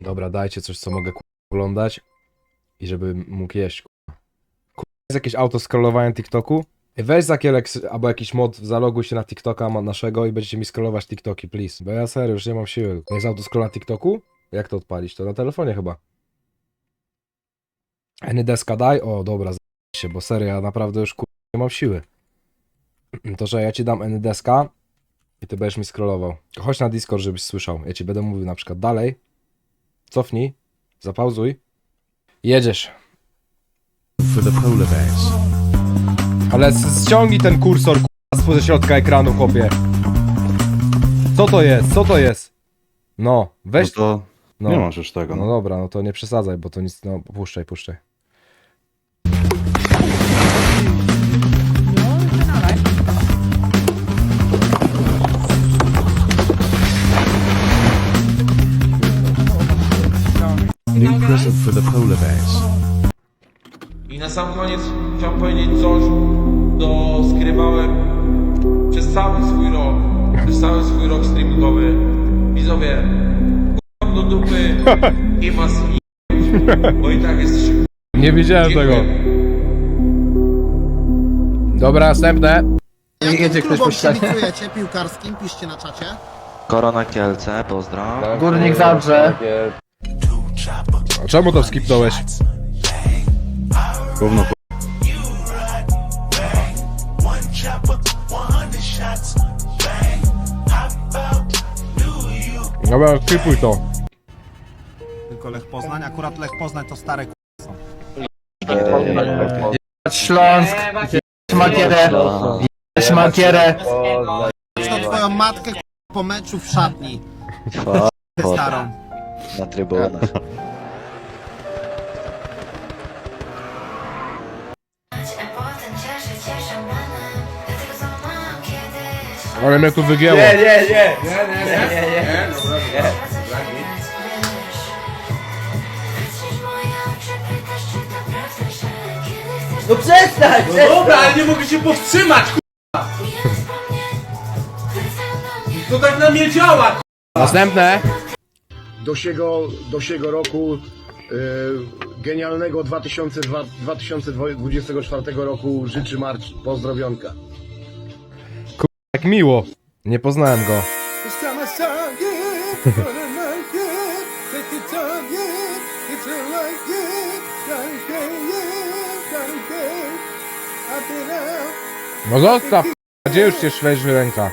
Dobra, dajcie coś, co mogę oglądać i żeby mógł jeść. Kurwa. Jest jakieś auto scrollowania TikToku? Weź Zakielek albo jakiś mod, zaloguj się na TikToka naszego i będziecie mi scrollować TikToki, please. Bo ja serio, już nie mam siły. Jest auto scroll na TikToku? Jak to odpalić? To na telefonie chyba. Any deska daj? O, dobra, z- się, bo serio, ja naprawdę już kurwa, nie mam siły. To, że ja ci dam any deska i ty będziesz mi scrollował. Chodź na Discord, żebyś słyszał. Ja ci będę mówił na przykład dalej. Cofnij, zapauzuj. Jedziesz. for the polar bears. Ale s- ściągnij ten kursor k***a, spoza środka ekranu, chłopie. Co to jest? Co to jest? No, weź. No to no. nie możesz tego. No dobra, no to nie przesadzaj, bo to nic, no puszczaj, puszczaj. New present for the polar bears. I na sam koniec chciałem powiedzieć coś, co skrywałem przez cały swój rok, przez cały swój rok streamingowy. Widzowie, k***am do dupy i was je- bo i tak jesteście Nie widziałem tego. Dobra, następne. Jedzie ktoś po ścianie. kibicujecie piłkarskim? Piszcie na czacie. Korona Kielce, pozdro. Górnik Zabrze. A czemu to skipnąłeś? Gówno ch- Dobra, skipuj to. Tylko Lech Poznań, akurat Lech Poznań to stare k***. Śląsk. Makierę. Makierę. To twoją matkę k***, po meczu w szatni. Starą. Na trybunach. Ale mnie tu wygięło. Nie, nie, nie. Nie, nie, nie, No przestań, przestań. Dobra, ale nie mogę się powstrzymać, mnie to tak na mnie działa, Następne. do siego, do siego roku y, genialnego 2002, 2024 roku życzy Marcin. Pozdrowionka. Jak miło. Nie poznałem go. No zostaw, gdzie już cię szleży ręka?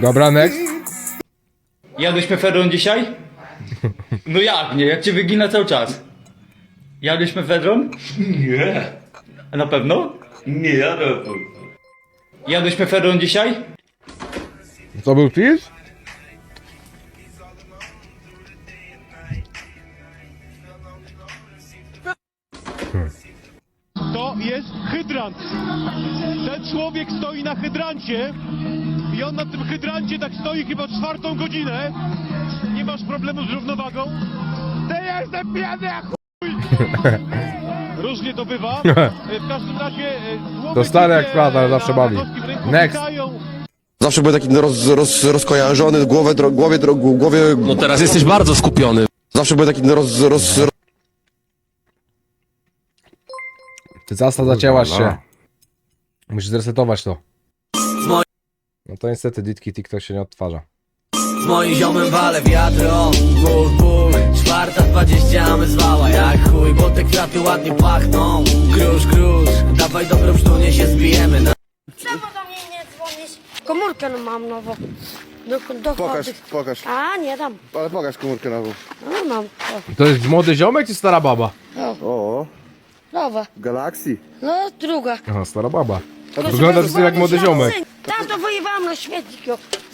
Dobra, next. Jadłeś mefedron dzisiaj? No jak nie? Jak cię wygina cały czas? Jadłeś mefedron? Nie. Na pewno? Nie, ja na pewno. Jadłeś mefedron dzisiaj? To był Fizz? To jest hydrant. Ten człowiek stoi na hydrancie i on na tym hydrancie tak stoi chyba czwartą godzinę. Nie masz problemu z równowagą? Ty jestem pijany jak chuj! Różnie to bywa. W każdym razie... e, To stary jak prawda, ale zawsze bawi. Next. Zawsze byłem taki roz, roz, rozkojarzony, głowę, dro, głowie, dro, głowie... No teraz jesteś bardzo skupiony. Zawsze byłem taki roz, roz, roz, Ty zasta zacięłaś się. Musisz zresetować to. No to niestety ditki TikTok się nie odtwarza. Z moim ziomem wale wiatro. Ból, ból. Czwarta dwadzieścia, my zwała jak chuj, bo te kwiaty ładnie pachną. Krusz, krusz. Dawaj dobrą sztunie się zbijemy na... Czemu do mnie nie dzwonisz? Komórkę no mam nową do, do Pokaż, pokaż, A, nie dam ale pokaż komórkę nową. No mam, To jest młody ziomek czy stara baba? O, nowa Galaxy. No, druga Aha, stara baba. Wygląda to jak młody ziomek. Tam to wyjebałam na śmietnik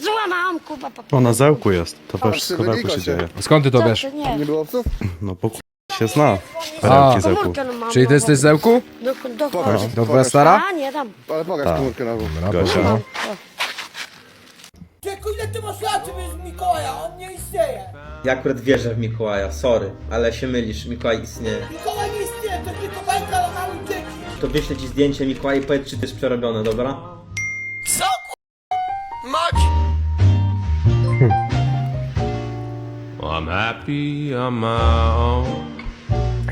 Złamałam, kurwa, po O, na zełku jest. To wiesz, zełku wygląda się się. dzieje. Skąd ty to wiesz? Nie, Nie było obców? No bo k- się zna. A. Perełki zełku. komórkę no mam Czyli ty jesteś z zełku? Do, do Pokaż. To twoja stara? A, nie dam Ale pokaż Tak. komórkę nową. Dobra, Gosia. no. ile ty masz lat, żeby z Mikołaja? On nie istnieje. Ja akurat wierzę w Mikołaja, sorry, ale się mylisz, Mikołaj istnieje. Mikołaj nie istnieje, to tylko bajka dla małych dzieci. to wyślę ci zdjęcie Mikołaj i powiedz, czy to jest przerobione, dobra? Happy on my own,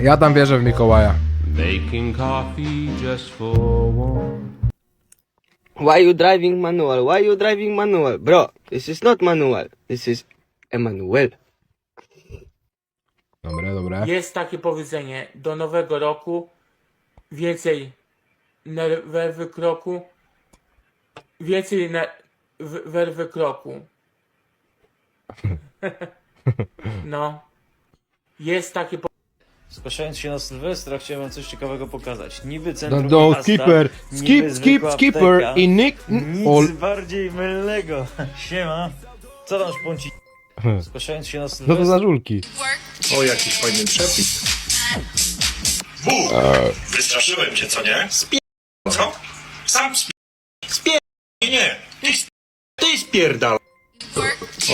Ja tam wierzę w Mikołaja. making coffee just for one. Why you driving manual? Why you driving manual? Bro, this is not manual. This is Emanuel. Dobre, dobre. Jest takie powiedzenie, do nowego roku więcej nerwy kroku, więcej ne- w- werwy kroku. No. Jest takie Zgłaszając się na Sylwestra, chciałem wam coś ciekawego pokazać. Niby No, centrum no, miasta, skipper, niby skip, skip, zwykła skipper apteka. i nick... Nic Ol... bardziej mylnego. Siema. Co tam szponci? Zgłaszając się na No Sylwestra... to za żulki. O, jakiś fajny przepis. Wystraszyłem cię, co nie? Spie... Co? Sam spie... Spie... Nie, nie. Ty, sp... Ty spierdal.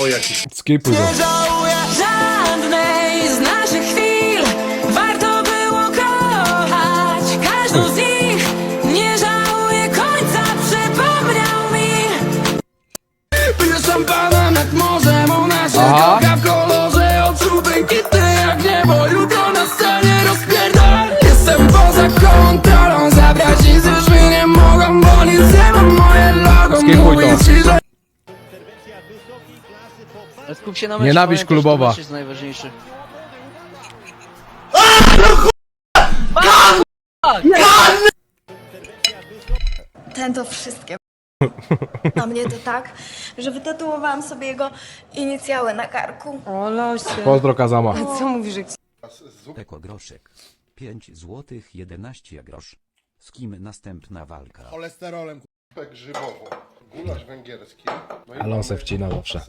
O, jakiś Skipuj go. żałuję żadnej z naszych chwil Warto było kochać każdą z nich Nie żałuję końca, przypomniał mi Piję szampanem jak morzem, ona się Aha. kocha w kolorze Oczu błękitne jak niebo, jutro na scenie rozpierdol Jestem poza kontrolą, zabrać nic już mi nie mogą Bo nic nie mam, moje logo Skipuj mówię to. ci, Skup się na Nienawiść klubowa. jest najważniejszy. Ten to wszystkie. A mnie to tak, że wytatuowałam sobie jego inicjały na karku. O losie. Pozdro Kazama. Co mówisz, że Eko groszek. 5 złotych 11 grosz. Z kim następna walka? Cholesterolem, grzybowo, gulasz węgierski. No Ale on se wcina zawsze.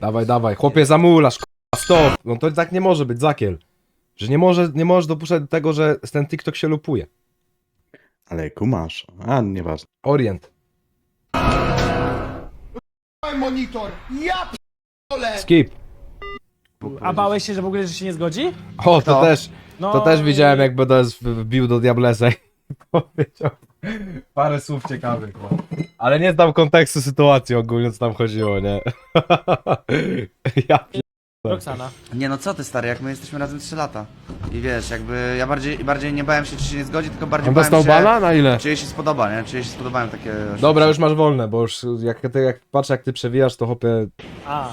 Dawaj, dawaj. Chłopie, zamulasz, k***a, stop. No to tak nie może być, zakiel. Że nie może, nie możesz dopuszczać do tego, że ten TikTok się lupuje. Ale kumasz. A, nieważne. Orient. Monitor, ja p***ole! Skip. A bałeś się, że w ogóle że się nie zgodzi? O, to też, No, to też widziałem, jak BDS wbił do Diablesa i powiedział parę słów ciekawych. No. Ale nie znam kontekstu sytuacji ogólnie, co tam chodziło, nie? ja pier... Roxana. Nie no co ty stary, jak my jesteśmy razem 3 lata. I wiesz, jakby ja bardziej, bardziej nie bałem się, czy się nie zgodzi, tylko bardziej On bałem dostał się, bana? Na ile? czy jej się spodoba, nie? Czy jej się spodobają takie... Dobra, już masz wolne, bo już jak, ty, jak patrzę, jak ty przewijasz, to chopie... A.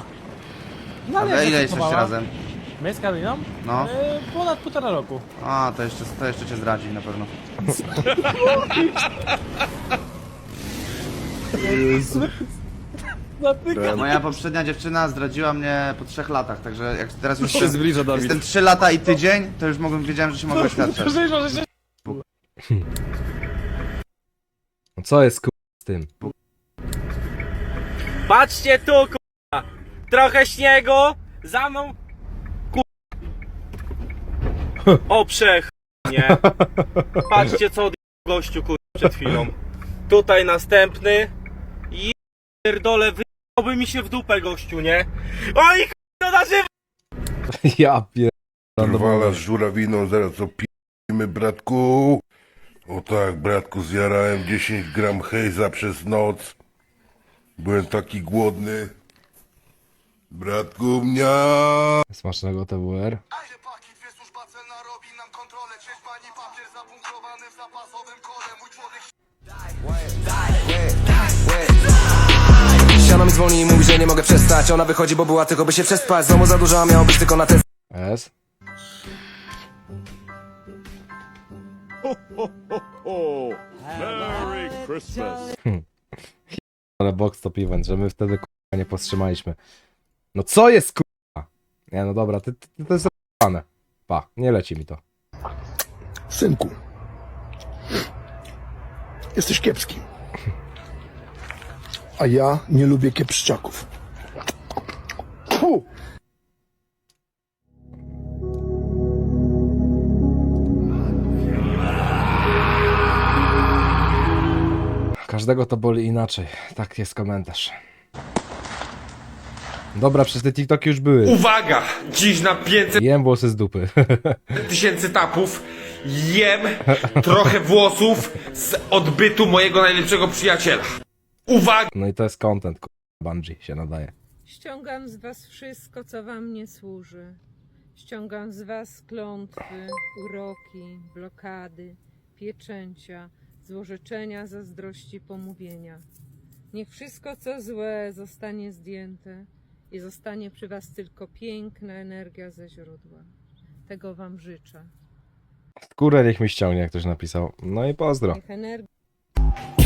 No ale ile jesteście razem? My z Karoliną? No. E, ponad półtora roku. A, to jeszcze, to jeszcze cię zdradzi na pewno. Moja poprzednia dziewczyna zdradziła mnie po trzech latach, także jak teraz już jestem, zbliża, Dawid. jestem 3 lata i tydzień, to już mogłem, wiedziałem, że się mogę oświadczać. Co jest ku... z tym? Patrzcie tu, k***a! Trochę śniegu, za mną, k***a. O przech, nie. Patrzcie co od gościu, k***a, przed chwilą. Tutaj następny. Pierdolę, wyjąłby mi się w dupę gościu, nie? Oj, k***a, na żywo! Ja pier... Wala z żurawiną, zaraz opijemy, bratku. O tak, bratku, zjarałem 10 gram hejza przez noc. Byłem taki głodny. Bratku, mnia. Smacznego TWR. Siano mi dzwoni i mówi, że nie mogę przestać. Ona wychodzi, bo była tylko by się przespać. Znowu za dużo, a miało być tylko na test. S. Merry Christmas. Ale box top event, że my wtedy k***a nie powstrzymaliśmy. No co jest k***a? Nie no dobra, ty, ty, to jest r***ane. Pa, nie leci mi to. Synku, jesteś kiepski. A ja nie lubię kiepszczaków. Fu! Każdego to boli inaczej. Tak jest komentarz. Dobra, przez te TikToki już były. Uwaga! Dziś na 500 Jem włosy z dupy. tysięcy tapów jem trochę włosów z odbytu mojego najlepszego przyjaciela. Uwaga! No i to jest content, kurwa. Bungie się nadaje. Ściągam z was wszystko, co wam nie służy. Ściągam z was klątwy, uroki, blokady, pieczęcia, złożyczenia, zazdrości, pomówienia. Niech wszystko, co złe, zostanie zdjęte i zostanie przy was tylko piękna energia ze źródła. Tego wam życzę. Skórę niech mi ściągnie, jak ktoś napisał. No i pozdro. Niech energia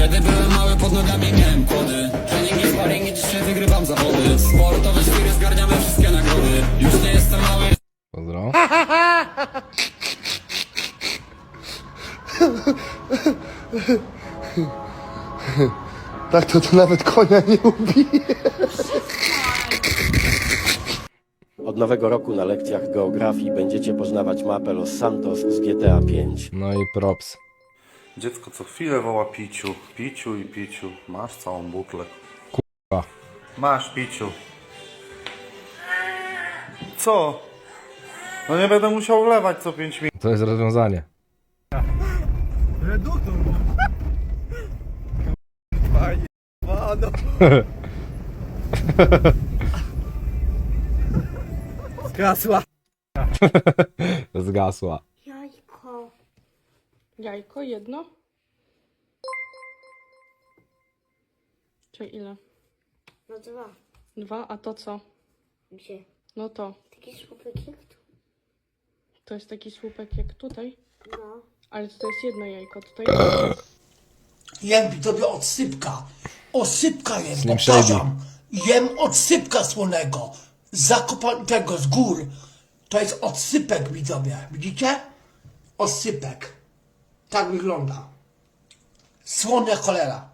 Kiedy byłem mały pod nogami miałem kłody Treningi, sparingi, dzisiaj wygrywam zawody Sportowe świry zgarniamy wszystkie nagrody Już nie jestem mały Pozdro. Tak to to nawet konia nie ubije. Od nowego roku na lekcjach geografii będziecie poznawać mapę Los Santos z GTA 5. No i props. Dziecko co chwilę woła piciu, piciu i piciu. Masz całą butlę. Kurwa. Masz piciu. Co? No nie będę musiał wlewać co 5 minut. To jest rozwiązanie. Zgasła. Zgasła. Jajko. Jedno? Czy ile? No dwa. Dwa, a to co? Gdzie? No to. Taki słupek jak tu. To jest taki słupek jak tutaj, No. ale to jest jedno jajko. Tutaj Jem tobie odsypka. Osypka jem, Slim Shady. Jem odsypka słonego. Zakopanego z gór. To jest odsypek, widzowie. Widzicie? Odsypek. Tak wygląda. Słone cholera.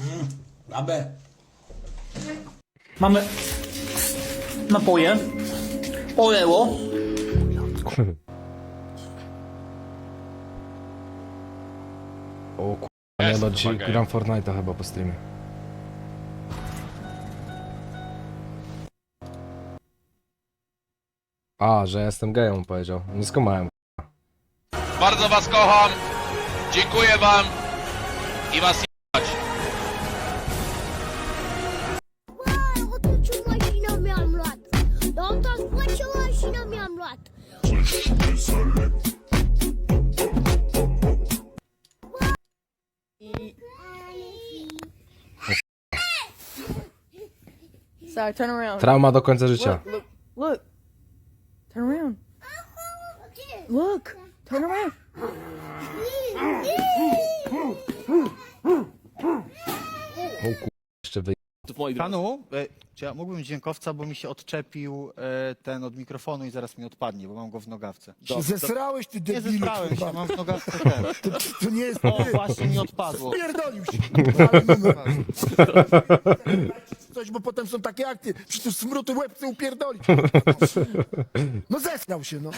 Mm, Mamy. Mamy napoje, Oreo, O kurwa, nie no, dzisiaj gram Fortnite'a chyba po streamie. A, że jestem gejem, powiedział. Nie skumałem. Bardzo was kocham. Dziękuję wam. I was Otoczyła się na miałam lat. To spłaciła się na miałam lat. Sorry, turn around. Trauma do końca życia. Look, look. Turn around. Look. Turn around. O kurwa, jeszcze wy... Panu, e, czy ja mógłbym dźwiękowca, bo mi się odczepił e, ten od mikrofonu i zaraz mi odpadnie, bo mam go w nogawce. Zesrałeś ty Nie debilu. zestrałem się, mam w nogawce ten. To nie jest O, właśnie mi odpadło. Pierdolił się. Ale numer. Coś, bo potem są takie akcje. Przecież smruty łeb chce upierdolić. No zesrał się, no.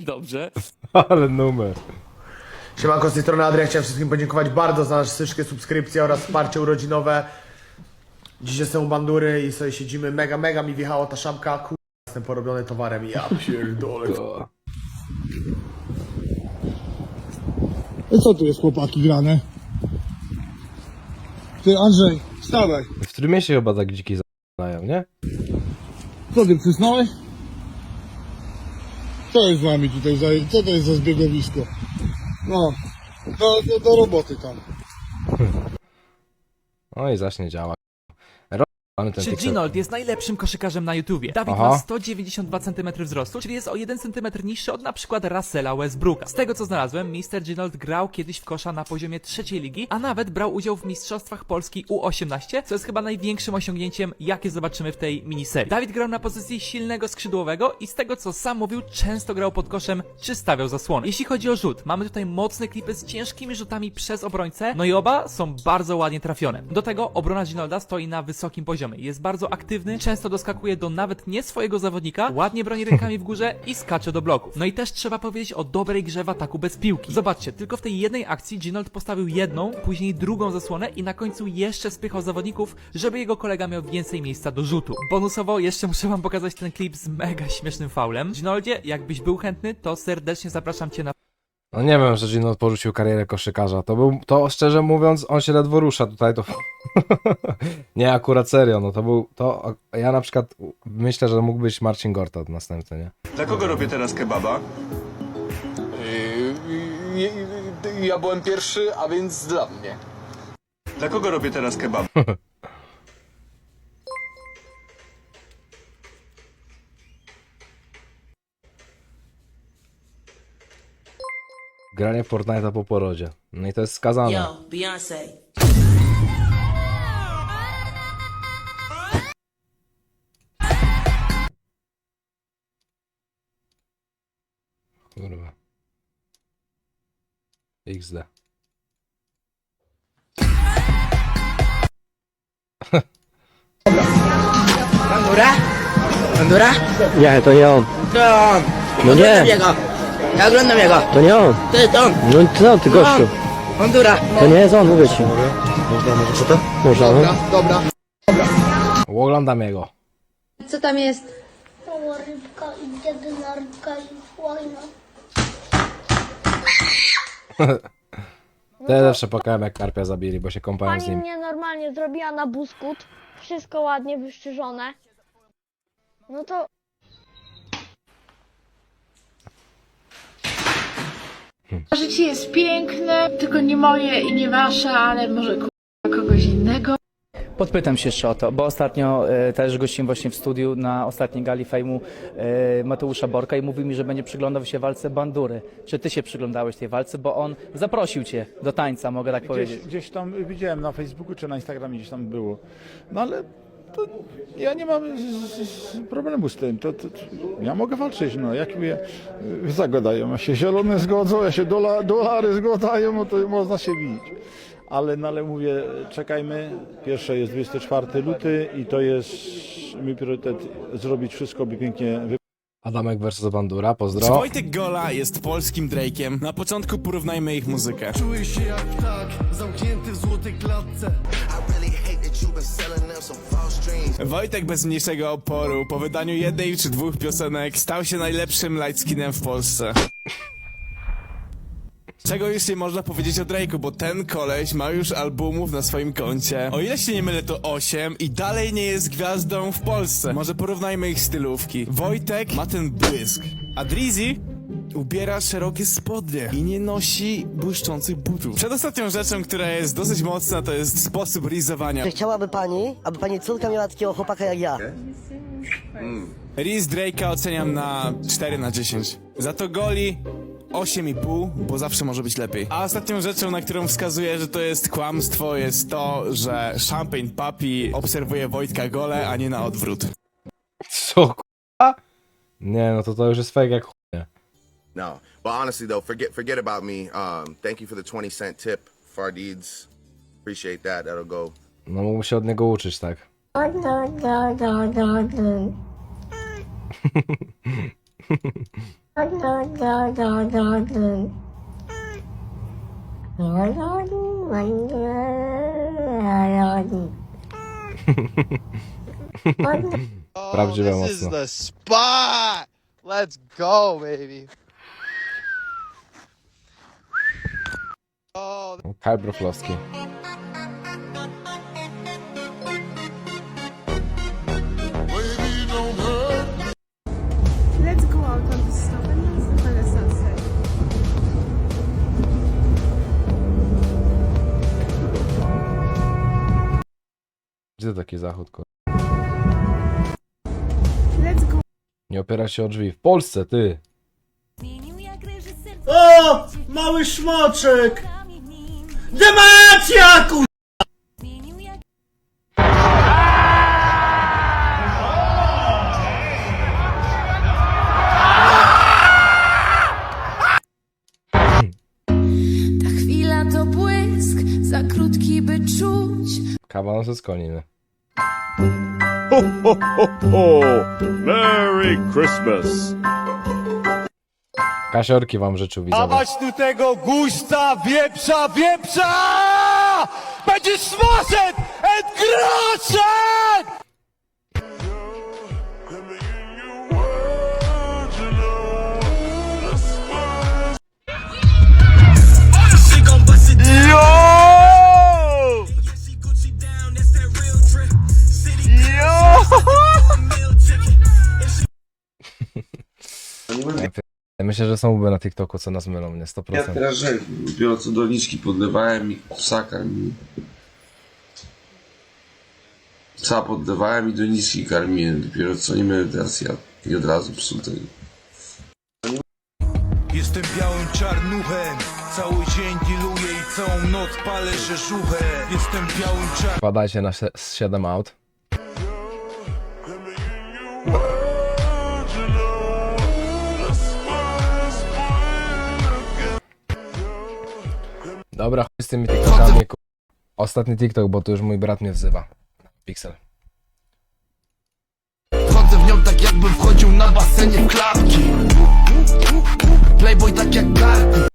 Dobrze. Ale numer. Siemanko, z tej strony Adrian. Chciałem wszystkim podziękować bardzo za wszystkie subskrypcje oraz wsparcie urodzinowe. Dziś jestem u bandury i sobie siedzimy. Mega, mega mi wjechała ta szamka. Kur... Jestem porobiony towarem i ja pierdolę. I co tu jest chłopaki grane? Ty Andrzej, wstawaj. W którym mieście chyba tak dziki zadają, nie? Co ty przysnąłeś? Co jest z wami tutaj za... Co to jest za zbiegowisko? No, do, do, do roboty tam. No i zacznie działać. Ten Czy. Ginold jest najlepszym koszykarzem na YouTubie? Dawid Aha. ma 192 cm wzrostu, czyli jest o 1 cm niższy od na przykład Russella Westbrooka. Z tego co znalazłem, Mr. Ginold grał kiedyś w kosza na poziomie trzeciej ligi, a nawet brał udział w Mistrzostwach Polski U18, co jest chyba największym osiągnięciem, jakie zobaczymy w tej miniserii. Dawid grał na pozycji silnego skrzydłowego i z tego co sam mówił, często grał pod koszem czy stawiał zasłony. Jeśli chodzi o rzut, mamy tutaj mocne klipy z ciężkimi rzutami przez obrońcę, no i oba są bardzo ładnie trafione. Do tego obrona Ginolda stoi na wysokim poziomie. Poziomie. Jest bardzo aktywny, często doskakuje do nawet nie swojego zawodnika, ładnie broni rękami w górze i skacze do bloków. No i też trzeba powiedzieć o dobrej grze w ataku bez piłki. Zobaczcie, tylko w tej jednej akcji Ginold postawił jedną, później drugą zasłonę i na końcu jeszcze spychał zawodników, żeby jego kolega miał więcej miejsca do rzutu. Bonusowo jeszcze muszę wam pokazać ten klip z mega śmiesznym faulem. Ginoldzie, jakbyś był chętny, to serdecznie zapraszam cię na No nie wiem, że Gino porzucił karierę koszykarza. To był, to szczerze mówiąc, on się ledwo rusza tutaj, to... nie, akurat serio, no to był, to... Ja na przykład myślę, że mógł być Marcin Gorta następny, nie? Dla kogo robię teraz kebaba? Ja byłem pierwszy, a więc dla mnie. Dla kogo robię teraz kebaba? Granie Fortnite'a po porodzie. No i to jest skazane. Beyonce. Kurwa. XD. Bandura? Bandura? Nie, to nie on. To on. No nie. Ja oglądam jego. to nie on. To jest on. No co ty gościu? Bandura. To nie jest on, mówię ci. Można, może potem? Można, no. Dobra. Oglądam jego. Co tam jest? Mała rybka i jedyna rybka i fajna. Te zawsze pokałem jak karpia zabili, bo się kąpałem z Pani nim. mnie normalnie zrobiła na buskut. Wszystko ładnie wyszczyżone. No to Życie jest piękne, tylko nie moje i nie wasze, ale może k***a kogoś innego. Podpytam się jeszcze o to, bo ostatnio e, też gościłem właśnie w studiu na ostatniej gali fejmu e, Mateusza Borka i mówił mi, że będzie przyglądał się walce Bandury. Czy ty się przyglądałeś tej walce, bo on zaprosił cię do tańca, mogę tak powiedzieć. Gdzieś tam widziałem na Facebooku czy na Instagramie gdzieś tam było. No ale to ja nie mam z, z, problemu z tym. To, to, to, ja mogę walczyć, no jak mnie y, zagadają, się zielone zgodzą, a się dola, dolary zgodają, no to można się bić. Ale, no, ale mówię, czekajmy. Pierwsze jest 24 luty i to jest mój priorytet zrobić wszystko, by pięknie Adamek versus Bandura, pozdro. Wojtek Gola jest polskim Drake'em. Na początku porównajmy ich muzykę. Czuję się jak ptak, zamknięty w złotej klatce. Wojtek bez mniejszego oporu po wydaniu jednej czy dwóch piosenek stał się najlepszym lightskinem w Polsce. Czego już nie można powiedzieć o Drake'u, bo ten koleś ma już albumów na swoim koncie. O ile się nie mylę, to 8 i dalej nie jest gwiazdą w Polsce. Może porównajmy ich stylówki. Wojtek ma ten błysk, a Drizzy ubiera szerokie spodnie i nie nosi błyszczących butów. Przedostatnią rzeczą, która jest dosyć mocna, to jest sposób rizowania. Chciałaby pani, aby pani córka miała takiego chłopaka jak ja. Riz Drake'a oceniam na 4 na 10. Za to goli 8,5, bo zawsze może być lepiej. A ostatnią rzeczą, na którą wskazuję, że to jest kłamstwo, jest to, że Champagne Papi obserwuje Wojtka gole, a nie na odwrót. Co k***a? Nie, no to to już jest fake jak. No, but honestly though, forget forget about me. Um, thank you for the 20 cent tip, Fardeeds. Appreciate that. That'll go. No mógł się od niego uczyć, tak. Prawdziwe mocno. spot! Let's go, baby! Kaj Broflowski. Let's go out on the stop and look at the sunset. Gdzie to taki zachód, kur... Let's go. Nie opiera się o drzwi. W Polsce, ty! O! Mały szmoczek! Demacja, kur... Ta chwila to błysk, za krótki by czuć Kaban ze skoniny. Ho, ho, ho, ho! Merry Christmas! Kasiorki wam życzył widzowie. Dawać tu tego guźca, wieprza, wieprza! Będzie smażet and groszek! Myślę, że są łby na TikToku, co nas mylą, nie 100%. Ja teraz, że biorąc doniczki podlewałem i kusaka mi... Psa poddawałem i doniczki karmiłem. Dopiero co nie miałem teraz ja i od razu psu tego. Jestem białym czarnuchem Cały dzień diluję i całą noc palę rzeżuchę Jestem białym czarnuchem Wpadajcie na se- z 7 aut. Dobra, chuj z tymi TikTokami, ku... Ostatni TikTok, bo tu już mój brat mnie wzywa. Pixel. Wchodzę w nią tak jakbym wchodził na basenie w klapki Playboy tak jak karty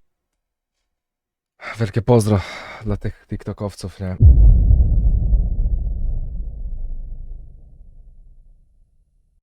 Wielkie pozdro dla tych TikTokowców, nie?